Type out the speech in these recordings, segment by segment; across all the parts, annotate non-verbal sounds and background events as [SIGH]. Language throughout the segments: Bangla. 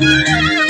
Thank. [LAUGHS]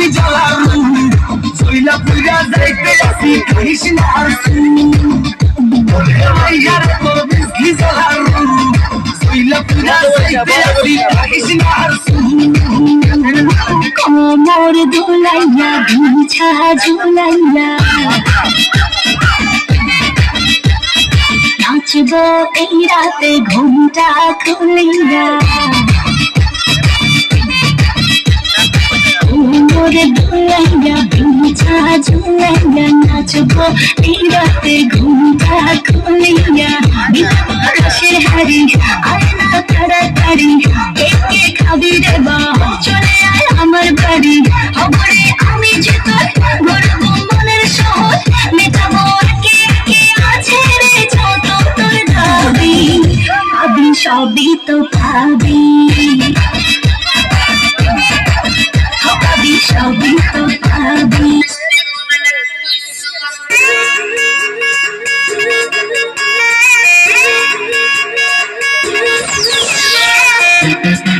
উপর বিজলি জ্বালার সইলা পুরা যাইতে আসি করিস না আর মাইয়ার উপর বিজলি জ্বালার সইলা পুরা যাইতে আসি করিস না আর কোমর দোলাইয়া, বিছা ঝুলাইয়া। নাচবো এই রাতে, ঘুমটা খুলিয়া দোলাইয়া বিছা ঝুলাইয়া নাচবো এই রাতে ঘুমটা খুলিয়া আকাশের হারি আয় না তাড়াতাড়ি একে খাবি রে বা চলে আয় আমার বাড়ি খবরে আমি যে তোর মনের শহর মেটাবো একে একে আছে রে যত তোর দাবি পাবি সবই তো পাবি Música